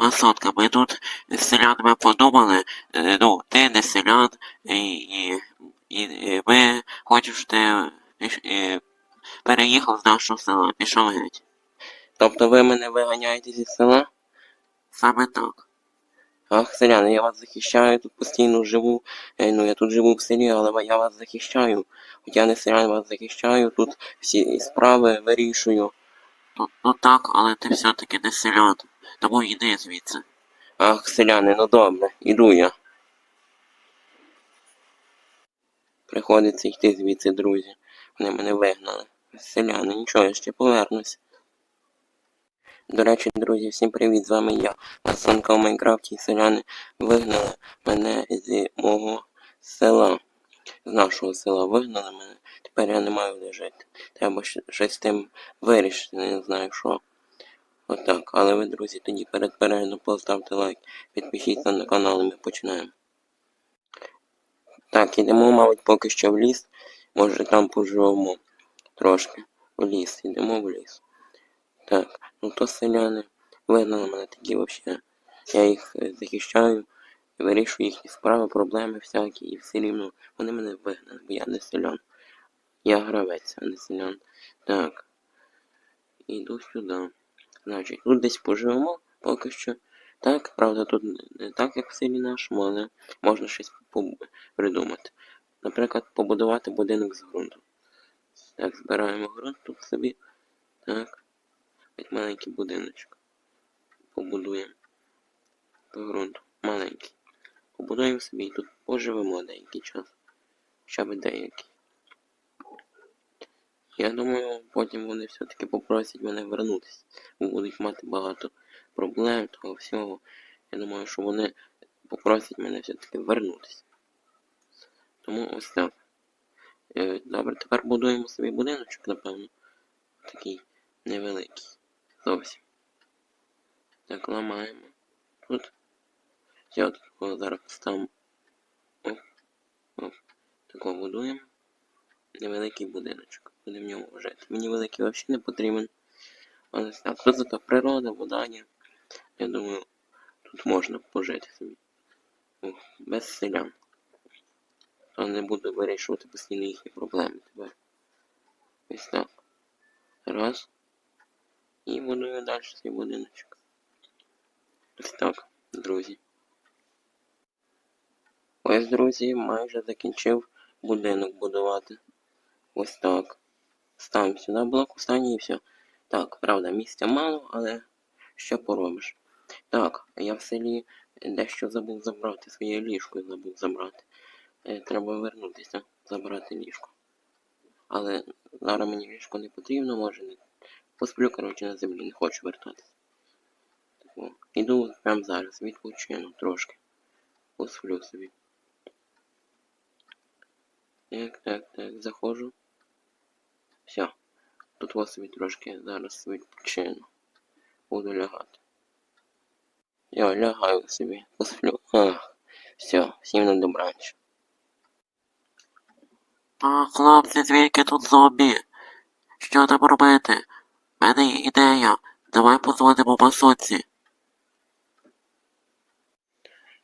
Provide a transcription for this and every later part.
Масотка, ми тут з селянами подумали, е, ну, ти не селян, і, і, і, і ми хочемо, щоб ти е, переїхав з нашого села, пішов геть. Тобто ви мене виганяєте зі села? Саме так. Ах, селяни, я вас захищаю, тут постійно живу. Е, Ну, я тут живу в селі, але я вас захищаю. Хоч я не селян, вас захищаю, тут всі справи вирішую. Ну, ну так, але ти все-таки не селян, тому йди звідси. Ах, селяни, ну добре, іду я. Приходиться йти звідси, друзі. Вони мене вигнали. Селяни, нічого, я ще повернусь. До речі, друзі, всім привіт, з вами я, Масонка в Майнкрафті, селяни вигнали мене зі мого села. З нашого села вигнали мене. Тепер я не маю де жити. Треба щось з тим вирішити, не знаю що. Отак. Але ви, друзі, тоді перед переглядом поставте лайк, підпишіться на канал і ми починаємо. Так, ідемо, мабуть, поки що в ліс. Може там поживемо трошки. В ліс, ідемо в ліс. Так, ну то селяни вигнали мене тоді взагалі. Я їх е, захищаю, вирішую їхні справи, проблеми всякі, і все рівно вони мене вигнали, бо я не селян. Я гравець, а не селян. Так. Іду сюди. Значить, тут десь поживемо поки що. Так, правда, тут не- так, як в селі нашому, але можна щось придумати. Наприклад, побудувати будинок з ґрунту. Так, збираємо ґрунт тут собі. Так. Ось маленький будиночок. Побудуємо. До ґрунту. Маленький. Побудуємо собі і тут поживемо деякий час. Хоча б деякий. Я думаю, потім вони все-таки попросять мене вернутися. Будуть мати багато проблем, того всього. Я думаю, що вони попросять мене все-таки вернутися. Тому ось так. Е, Добре, тепер будуємо собі будиночок, напевно. Такий невеликий. Зовсім. Так, ламаємо. Тут. Все, тут такого зараз поставимо. Оп. Оп. Такого будуємо. Невеликий будиночок. Будемо в ньому жити. Мені великий взагалі не потрібен. Але тут зато природа, вода. Я думаю, тут можна пожити собі. Без селян. То не буду вирішувати постійно їхні проблеми тепер. Ось так. Раз. І будую далі свій будиночок. Ось так, друзі. Ось, друзі, майже закінчив будинок будувати. Ось так. Ставимо сюди блок останній і все. Так, правда, місця мало, але що поробиш. Так, я в селі дещо забув забрати, своє ліжко забув забрати. Е, Треба вернутися, забрати ліжко. Але зараз мені ліжко не потрібно, може не. Посплю, коротше, на землі, не хочу вертатися. Тому іду прямо зараз, відпочину трошки. Посплю собі. Так, так, так, заходжу. Все. Тут ось собі трошки зараз відпочину. Буду лягати. Я лягаю собі, посплю. Ах, все, всім на добраніч. А, хлопці, звідки тут зомбі? Що там робити? В мене є ідея. Давай позвонимо масонці.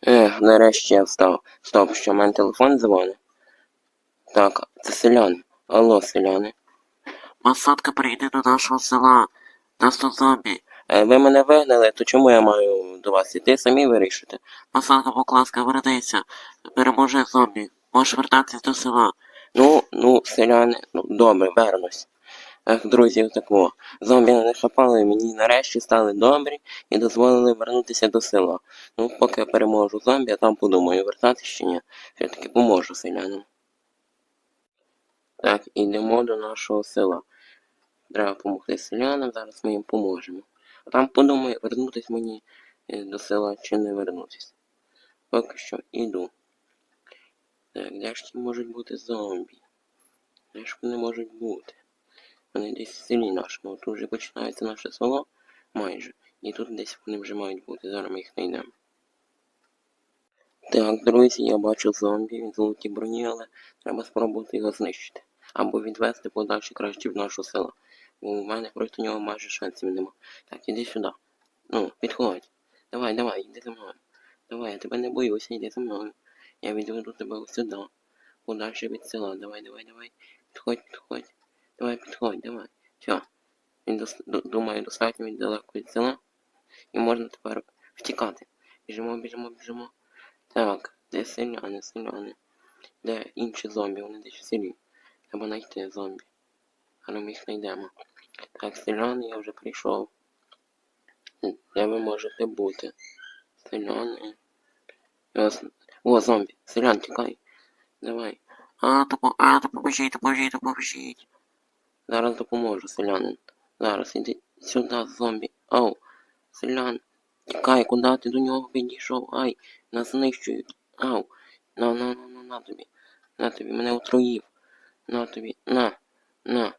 Ех, нарешті я встав. Стоп, що в мене телефон дзвонить? Так, це селяни. Алло, селяни. Масонка прийде до нашого села. Нас тут зомбі. Е, ви мене вигнали, то чому я маю до вас іти? Самі вирішите. Масонка, будь ласка, вернися. Переможи зомбі. Можеш вертатись до села. Ну, ну, селяни, ну добре, вернусь. Ех, друзі, отако. Зомбі не хапали, мені нарешті стали добрі і дозволили вернутися до села. Ну, поки я переможу зомбі, а там подумаю, вертатися чи ні. Все-таки поможу селянам. Так, ідемо до нашого села. Треба допомогти селянам, зараз ми їм поможемо. А там подумаю, вернутися мені е, до села чи не вернутися. Поки що іду. Так, де ж ті можуть бути зомбі? Де ж вони можуть бути? Вони десь в селі нашому. Тут вже починається наше село майже. І тут десь вони вже мають бути. Зараз ми їх знайдемо. Так, друзі, я бачу зомбі, він в золотій броні, але треба спробувати його знищити. Або відвести подальше краще в наше село. У мене проти нього майже шансів нема. Так, іди сюди. Ну, підходь. Давай. Давай, йди за мною. Давай, я тебе не боюся, йди за мною. Я відведу тебе сюди. Подальше від села. Давай, давай, давай. Підходь, підходь. Давай, підходь, давай. Все. Він дос... ду- думаю, достатньо від далеко від села. І можна тепер втікати. Біжимо, біжимо, біжимо. Так, де селяни, селяни. Де інші зомбі, вони десь в селі. Треба знайти зомбі. Але ми їх знайдемо. Так, селяни, я вже прийшов. Де ви можете бути? Селяни. О, зомбі. Селян, тікай. Давай. А, допо... а, допоможіть, допоможіть, допоможіть. Зараз допоможу, селянин. Зараз іди сюди, зомбі. Ау, селян. Тікай, куди ти до нього підійшов? Ай, нас знищують. Ау. На, на, на, на, на тобі. На тобі, мене отруїв. На тобі, на, на.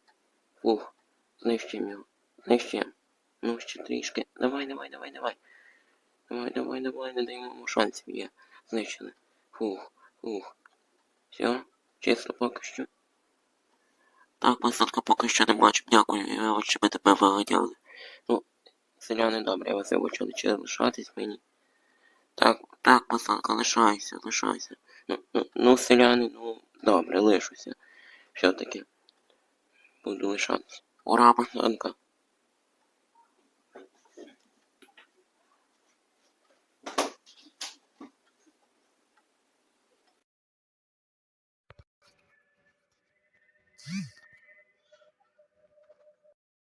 Ух, знищим його. Знищим. Ну, ще трішки. Давай, давай, давай, давай. Давай, давай, давай, не даємо йому шансів є. Знищили. Фух, фух. Все, чисто поки що. Так, посадка поки що не бачу. Дякую, що ми тебе виганяли. Селяни, добре, я вас вибачили, чи лишатись мені. Так, Так, посадка, лишайся, лишайся. ну, ну, ну, селяни, ну, добре, лишуся. Все-таки буду лишатись. Ура, Посадка.